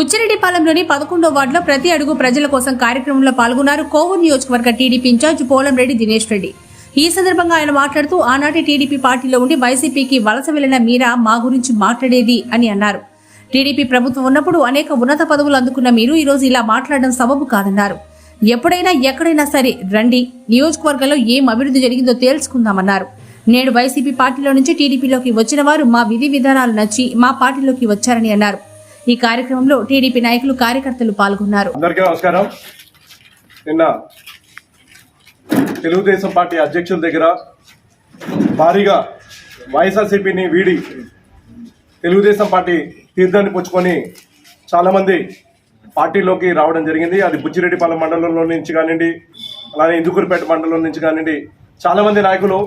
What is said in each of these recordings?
బుచ్చిరెడ్డిపాలెంలోని పదకొండో వార్డులో ప్రతి అడుగు ప్రజల కోసం కార్యక్రమంలో పాల్గొన్నారు. కోవూరు నియోజకవర్గ టీడీపీ ఇన్ఛార్జ్ పోలంరెడ్డి దినేష్ రెడ్డి. ఈ సందర్భంగా ఆయన మాట్లాడుతూ ఆనాటి టీడీపీ పార్టీలో ఉండి వైసీపీకి వలస వెళ్ళిన మీరా మా గురించి మాట్లాడేది అని అన్నారు. టీడీపీ ప్రభుత్వం ఉన్నప్పుడు అనేక ఉన్నత పదవులు అందుకున్న మీరు ఈరోజు ఇలా మాట్లాడడం సబబు కాదన్నారు. ఎప్పుడైనా ఎక్కడైనా సరే రండి నియోజకవర్గంలో ఏం అభివృద్ధి జరిగిందో తేల్చుకుందామన్నారు నేడు వైసీపీ పార్టీలో నుంచి టీడీపీలోకి వచ్చిన వారు మా విధి విధానాలు నచ్చి మా పార్టీలోకి వచ్చారని అన్నారు. ఈ కార్యక్రమంలో టీడీపీ నాయకులు కార్యకర్తలు పాల్గొన్నారు. అందరికీ నమస్కారం. నిన్న తెలుగుదేశం పార్టీ అధ్యక్షుల దగ్గర భారీగా వైఎస్ఆర్సీపీని వీడి తెలుగుదేశం పార్టీ తీర్థాన్ని పుచ్చుకొని చాలామంది పార్టీలోకి రావడం జరిగింది. అది బుచ్చిరెడ్డిపాలెం మండలంలో నుంచి కానివ్వండి అలానే ఇందుకూరుపేట మండలం నుంచి కానివ్వండి చాలామంది నాయకులు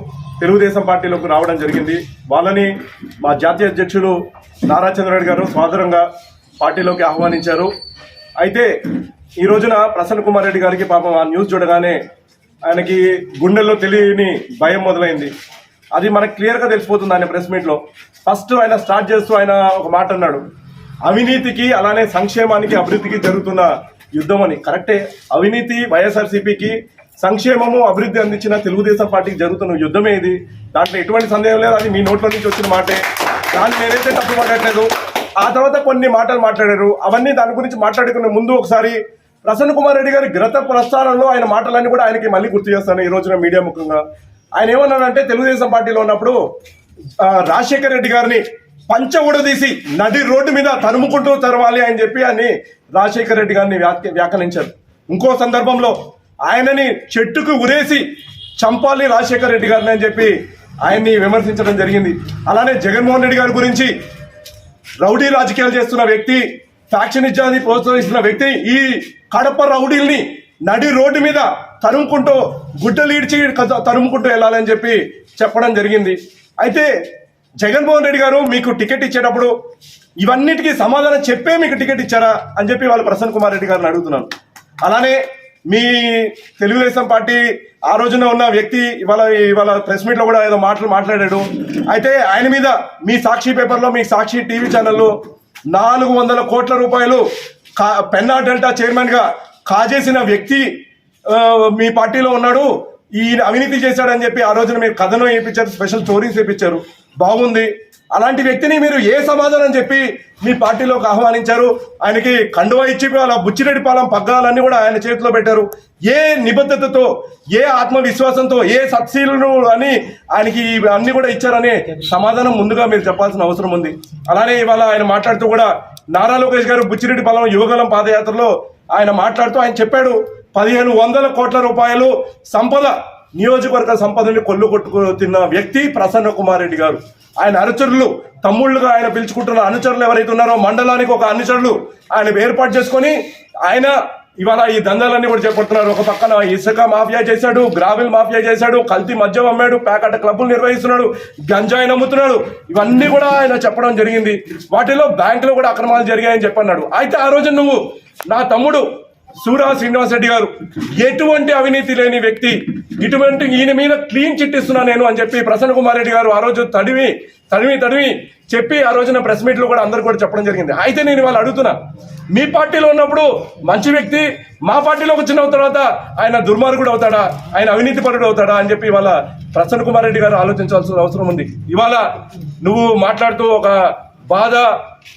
తెలుగుదేశం పార్టీలోకి రావడం జరిగింది. వాళ్ళని మా జాతీయ అధ్యక్షులు నారా చంద్రరెడ్డి గారు స్వాతంత్రంగా పార్టీలోకి ఆహ్వానించారు. అయితే ఈ రోజున ప్రసన్న కుమార్ రెడ్డి గారికి పాపం ఆ న్యూస్ చూడగానే ఆయనకి గుండెల్లో తెలియని భయం మొదలైంది. అది మనకు క్లియర్గా తెలిసిపోతుంది ఆయన ప్రెస్ మీట్లో. ఫస్ట్ ఆయన స్టార్ట్ చేస్తూ ఆయన ఒక మాట అన్నాడు. అవినీతికి అలానే సంక్షేమానికి అభివృద్ధికి జరుగుతున్న యుద్ధం అని. కరెక్టే. అవినీతి వైఎస్ఆర్సీపీకి సంక్షేమము అభివృద్ధి అందించిన తెలుగుదేశం పార్టీకి జరుగుతున్న యుద్ధమే ఇది. దాంట్లో ఎటువంటి సందేహం లేదు. అది మీ నోట్లో నుంచి వచ్చిన మాటే. దాన్ని నేనైతే తప్పు పడట్లేదు ఆ తర్వాత కొన్ని మాటలు మాట్లాడారు. అవన్నీ దాని గురించి మాట్లాడుకునే ముందు ఒకసారి ప్రసన్న కుమార్ రెడ్డి గారి గ్రత ప్రస్థానంలో ఆయన మాటలన్నీ కూడా ఆయనకి మళ్ళీ గుర్తు చేస్తాను ఈ రోజున మీడియా ముఖ్యంగా ఆయన ఏమన్నాడంటే తెలుగుదేశం పార్టీలో ఉన్నప్పుడు రాజశేఖర్ రాజశేఖర రెడ్డి గారిని పంచ ఊడదీసి నది రోడ్డు మీద తరుముకుంటూ తరవాలి అని చెప్పి అని రాజశేఖర రెడ్డి గారిని వ్యాఖ్య వ్యాఖ్యానించారు. ఇంకో సందర్భంలో ఆయనని చెట్టుకు ఉరేసి చంపాలి రాజశేఖర రెడ్డి గారిని అని చెప్పి ఆయన్ని విమర్శించడం జరిగింది. అలానే జగన్మోహన్ రెడ్డి గారి గురించి రౌడీ రాజకీయాలు చేస్తున్న వ్యక్తి ఫ్యాక్షనిజాన్ని ప్రోత్సహిస్తున్న వ్యక్తి ఈ కడప రౌడీల్ని నడి రోడ్డు మీద తరుముకుంటూ గుడ్డలీడ్చి తరుముకుంటూ వెళ్ళాలని చెప్పి చెప్పడం జరిగింది. అయితే జగన్మోహన్ రెడ్డి గారు మీకు టికెట్ ఇచ్చేటప్పుడు ఇవన్నిటికీ సమాధానం చెప్పే మీకు టికెట్ ఇచ్చారా అని చెప్పి వాళ్ళు ప్రసన్న కుమార్ రెడ్డి గారిని అడుగుతున్నాను. అలానే మీ తెలుగుదేశం పార్టీ ఆ రోజున ఉన్న వ్యక్తి ఇవాళ ఇవాళ ప్రెస్ మీట్లో కూడా ఏదో మాటలు మాట్లాడాడు. అయితే ఆయన మీద మీ సాక్షి పేపర్లో మీ సాక్షి టీవీ ఛానల్లో నాలుగు వందల కోట్ల రూపాయలు కా పెన్నా డెల్టా చైర్మన్గా కాజేసిన వ్యక్తి మీ పార్టీలో ఉన్నాడు. ఈయన అవినీతి చేశాడని చెప్పి ఆ రోజున మీరు కథనం వేయించారు స్పెషల్ స్టోరీస్ వేయించారు బాగుంది. అలాంటి వ్యక్తిని మీరు ఏ సమాధానం చెప్పి మీ పార్టీలోకి ఆహ్వానించారు? ఆయనకి కండువా ఇచ్చి వాళ్ళ బుచ్చిరెడ్డిపాలెం పగ్గాలన్నీ కూడా ఆయన చేతిలో పెట్టారు. ఏ నిబద్ధతతో ఏ ఆత్మవిశ్వాసంతో ఏ సత్శీలను అని ఆయనకి అన్ని కూడా ఇచ్చారని సమాధానం ముందుగా మీరు చెప్పాల్సిన అవసరం ఉంది. అలానే ఇవాళ ఆయన మాట్లాడుతూ కూడా నారా లోకేష్ గారు బుచ్చిరెడ్డిపాలెం యువగలం పాదయాత్రలో ఆయన మాట్లాడుతూ ఆయన చెప్పాడు పదిహేను వందల కోట్ల రూపాయలు సంపద నియోజకవర్గ సంపదని కొల్లు కొట్టుకు తిన్న వ్యక్తి ప్రసన్న కుమార్ రెడ్డి గారు. ఆయన అనుచరులు తమ్ముళ్ళుగా ఆయన పిలుచుకుంటున్న అనుచరులు ఎవరైతే ఉన్నారో మండలానికి ఒక అనుచరులు ఆయన ఏర్పాటు చేసుకొని ఆయన ఇవాళ ఈ దందాలన్నీ కూడా చేపడుతున్నారు. ఒక పక్కన ఇసుక మాఫియా చేశాడు గ్రావిల్ మాఫియా చేశాడు కల్తీ మద్యం అమ్మాడు ప్యాకెట్ క్లబ్లు నిర్వహిస్తున్నాడు గంజాయి నమ్ముతున్నాడు. ఇవన్నీ కూడా ఆయన చెప్పడం జరిగింది. వాటిలో బ్యాంకులో కూడా అక్రమాలు జరిగాయని చెప్పన్నాడు. అయితే ఆ రోజు నువ్వు నా తమ్ముడు సూరా శ్రీనివాస్ రెడ్డి గారు ఎటువంటి అవినీతి లేని వ్యక్తి ఇటువంటి ఈయన మీద క్లీన్ చిట్ ఇస్తున్నా నేను అని చెప్పి ప్రసన్న కుమార్ రెడ్డి గారు ఆ రోజు తడివి తడివి తడివి చెప్పి ఆ రోజున ప్రెస్ మీట్లో కూడా అందరు కూడా చెప్పడం జరిగింది. అయితే నేను ఇవాళ అడుగుతున్నా మీ పార్టీలో ఉన్నప్పుడు మంచి వ్యక్తి మా పార్టీలోకి వచ్చిన తర్వాత ఆయన దుర్మార్గుడు అవుతాడా ఆయన అవినీతి పరుడు అవుతాడా అని చెప్పి ఇవాళ ప్రసన్న కుమార్ రెడ్డి గారు ఆలోచించాల్సిన అవసరం ఉంది. ఇవాళ నువ్వు మాట్లాడుతూ ఒక బాధ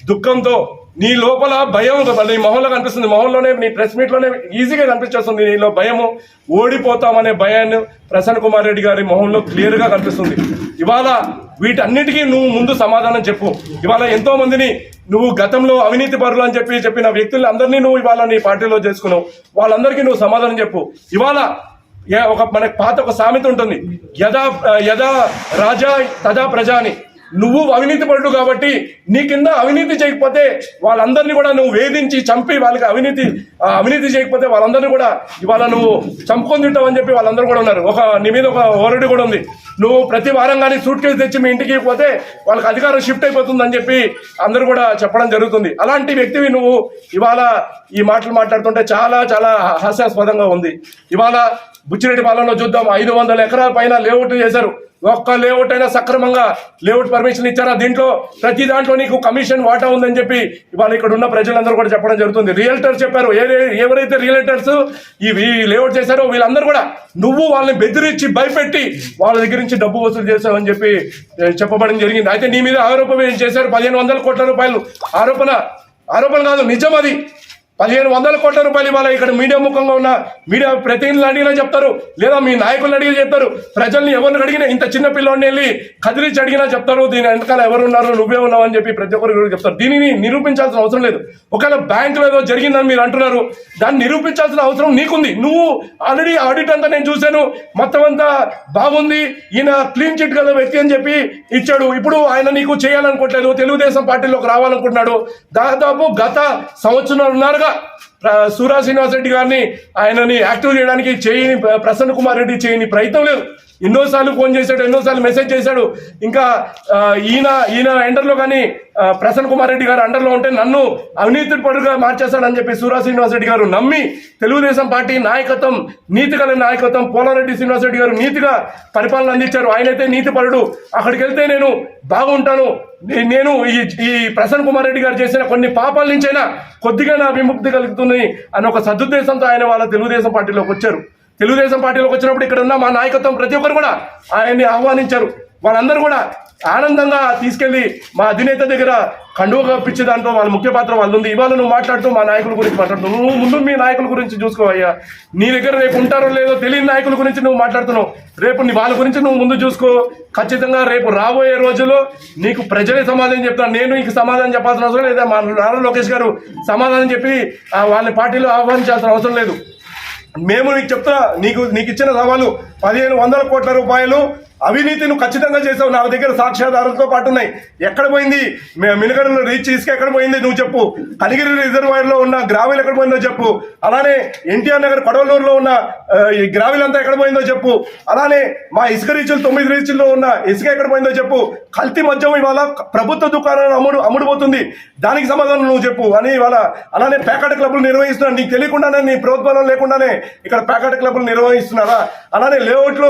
దుఃఖంతో నీ లోపల భయం నీ మొహంలో కనిపిస్తుంది. మొహంలోనే నీ ప్రెస్ మీట్లోనే ఈజీగా కనిపించేస్తుంది. నీలో భయము ఓడిపోతామనే భయాన్ని ప్రసన్న కుమార్ రెడ్డి గారి మొహంలో క్లియర్గా కనిపిస్తుంది. ఇవాళ వీటన్నిటికీ నువ్వు ముందు సమాధానం చెప్పు. ఇవాళ ఎంతో మందిని నువ్వు గతంలో అవినీతి పరులు అని చెప్పి చెప్పిన వ్యక్తులు అందరినీ నువ్వు ఇవాళ నీ పార్టీలో చేసుకున్నావు. వాళ్ళందరికీ నువ్వు సమాధానం చెప్పు. ఇవాళ ఏ- ఒక మనకి పాత ఒక సామెత ఉంటుంది. యదా యదా రాజా తదా ప్రజా అని నువ్వు అవినీతి పడు కాబట్టి నీ కింద అవినీతి చేయకపోతే వాళ్ళందరినీ కూడా నువ్వు వేధించి చంపి వాళ్ళకి అవినీతి అవినీతి చేయకపోతే వాళ్ళందరినీ కూడా ఇవాళ నువ్వు చంపుకొని తింటావు అని చెప్పి వాళ్ళందరూ కూడా ఉన్నారు. ఒక నీ మీద ఒక ఓరడి కూడా ఉంది. నువ్వు ప్రతి వారం కానీ సూట్ కేసు తెచ్చి మీ ఇంటికి పోతే వాళ్ళకి అధికారం షిఫ్ట్ అయిపోతుంది అని చెప్పి అందరూ కూడా చెప్పడం జరుగుతుంది. అలాంటి వ్యక్తివి నువ్వు ఇవాళ ఈ మాటలు మాట్లాడుతుంటే చాలా చాలా హాస్యాస్పదంగా ఉంది. ఇవాళ బుచ్చిరెడ్డి పాలనలో చూద్దాం. ఐదు వందల ఎకరాల పైన లేఅవుట్ చేశారు. ఒక్క లేఅవుట్ అయినా సక్రమంగా లేఅవుట్ పర్మిషన్ ఇచ్చారా? దీంట్లో ప్రతి దాంట్లో నీకు కమిషన్ వాటా ఉందని చెప్పి ఇవాళ ఇక్కడ ఉన్న ప్రజలందరూ కూడా చెప్పడం జరుగుతుంది. రియల్టర్స్ చెప్పారు. ఏ- ఎవరైతే రియల్టర్స్ ఈ లేఅవుట్ చేశారో వీళ్ళందరూ కూడా నువ్వు వాళ్ళని బెదిరించి భయపెట్టి వాళ్ళ దగ్గర నుంచి డబ్బు వసూలు చేశావని చెప్పి చెప్పబడడం జరిగింది. అయితే నీ మీద ఆరోపణ చేశారు? పదిహేను వందల కోట్ల రూపాయలు. ఆరోపణ ఆరోపణ కాదు నిజం అది. పదిహేను వందల కోట్ల రూపాయలు ఇవ్వాలి? ఇక్కడ మీడియా ముఖంగా ఉన్న మీడియా ప్రతినిధులు అడిగినా చెప్తారు లేదా మీ నాయకులు అడిగినా చెప్తారు ప్రజల్ని ఎవరిని అడిగినా ఇంత చిన్న పిల్లోని వెళ్ళి కదిలించి అడిగినా చెప్తారు దీని వెనకాల ఎవరు ఉన్నారు నువ్వే ఉన్నావు అని చెప్పి ప్రతి ఒక్కరు చెప్తారు. దీనిని నిరూపించాల్సిన అవసరం లేదు. ఒకవేళ బ్యాంకులో ఏదో జరిగిందని మీరు అంటున్నారు దాన్ని నిరూపించాల్సిన అవసరం నీకుంది. నువ్వు ఆల్రెడీ ఆడిట్ అంతా నేను చూశాను మొత్తం అంతా బాగుంది ఈయన క్లీన్ చిట్ గల వ్యక్తి అని చెప్పి ఇచ్చాడు. ఇప్పుడు ఆయన నీకు చేయాలనుకోవట్లేదు తెలుగుదేశం పార్టీలోకి రావాలనుకుంటున్నాడు. దాదాపు గత సంవత్సరంన్నరగా కూడా సూరా శ్రీనివాస్ రెడ్డి గారిని ఆయనని యాక్టివ్ చేయడానికి చేయని ప్రసన్న కుమార్ రెడ్డి చేయని ప్రయత్నం లేదు. ఎన్నోసార్లు ఫోన్ చేశాడు ఎన్నోసార్లు మెసేజ్ చేశాడు. ఇంకా ఈయన ఈయన ఎండర్లో కానీ ప్రసన్న కుమార్ రెడ్డి గారు అండర్లో ఉంటే నన్ను అవినీతి పరుగా మార్చేస్తాడని చెప్పి సూరా శ్రీనివాస్ రెడ్డి గారు నమ్మి తెలుగుదేశం పార్టీ నాయకత్వం నీతి గల నాయకత్వం పోలారెడ్డి శ్రీనివాస్ రెడ్డి గారు నీతిగా పరిపాలన అందించారు. ఆయనైతే నీతి పరుడు అక్కడికి వెళ్తే నేను బాగుంటాను. నేను ఈ ఈ ప్రసన్న కుమార్ రెడ్డి గారు చేసిన కొన్ని పాపాల నుంచైనా కొద్దిగా నా విముక్తి కలుగుతుంది అని ఒక సదుద్దేశంతో ఆయన వాళ్ళ తెలుగుదేశం పార్టీలోకి వచ్చారు. తెలుగుదేశం పార్టీలోకి వచ్చినప్పుడు ఇక్కడ ఉన్న మా నాయకత్వం ప్రతి ఒక్కరు కూడా ఆయన్ని ఆహ్వానించారు. వాళ్ళందరూ కూడా ఆనందంగా తీసుకెళ్ళి మా అధినేత దగ్గర కండువ కప్పించే దాంట్లో వాళ్ళ ముఖ్య పాత్ర వాళ్ళు ఉంది ఇవాళ నువ్వు మాట్లాడుతూ మా నాయకుల గురించి మాట్లాడుతూ నువ్వు ముందు మీ నాయకుల గురించి చూసుకోవయ్యా నీ దగ్గర రేపు ఉంటారో లేదో తెలియని నాయకుల గురించి నువ్వు మాట్లాడుతున్నావు. రేపు నీ వాళ్ళ గురించి నువ్వు ముందు చూసుకో. ఖచ్చితంగా రేపు రాబోయే రోజుల్లో నీకు ప్రజలే సమాధానం చెప్తాను నేను నీకు సమాధానం చెప్పాల్సిన అవసరం లేదా. మా నారా లోకేష్ గారు సమాధానం చెప్పి వాళ్ళ పార్టీలో ఆహ్వానించాల్సిన అవసరం లేదు. మేము నీకు చెప్తున్నా నీకు నీకు ఇచ్చిన సవాలు పదిహేను వందల కోట్ల రూపాయలు అవినీతి నువ్వు ఖచ్చితంగా చేసావు. నా దగ్గర సాక్ష్యాధారాలతో పాటు ఉన్నాయి. ఎక్కడ పోయింది? మే- మినగడలో రీచ్ ఇసుక ఎక్కడ పోయింది? నువ్వు చెప్పు. కనిగిరి రిజర్వాయర్లో ఉన్న గ్రావెల్ ఎక్కడ పోయిందో చెప్పు. అలానే ఎన్టీఆర్ నగర్ కొడవలూరులో ఉన్న ఈ గ్రావెల్ అంతా ఎక్కడ పోయిందో చెప్పు. అలానే మా ఇసుక రీచులు తొమ్మిది రీచుల్లో ఉన్న ఇసుక ఎక్కడ పోయిందో చెప్పు. కల్తీ మద్యం ఇవాళ ప్రభుత్వ దుకాణాలు అమ్ముడు అమ్ముడుపోతుంది. దానికి సమాధానం నువ్వు చెప్పు. అని ఇవాళ అలానే ప్యాకెట్ క్లబ్లు నిర్వహిస్తున్నారు. నీకు తెలియకుండానే నీ ప్రోద్బలం లేకుండానే ఇక్కడ ప్యాకెట్ క్లబ్లు నిర్వహిస్తున్నారా? అలానే లేఅవుట్లో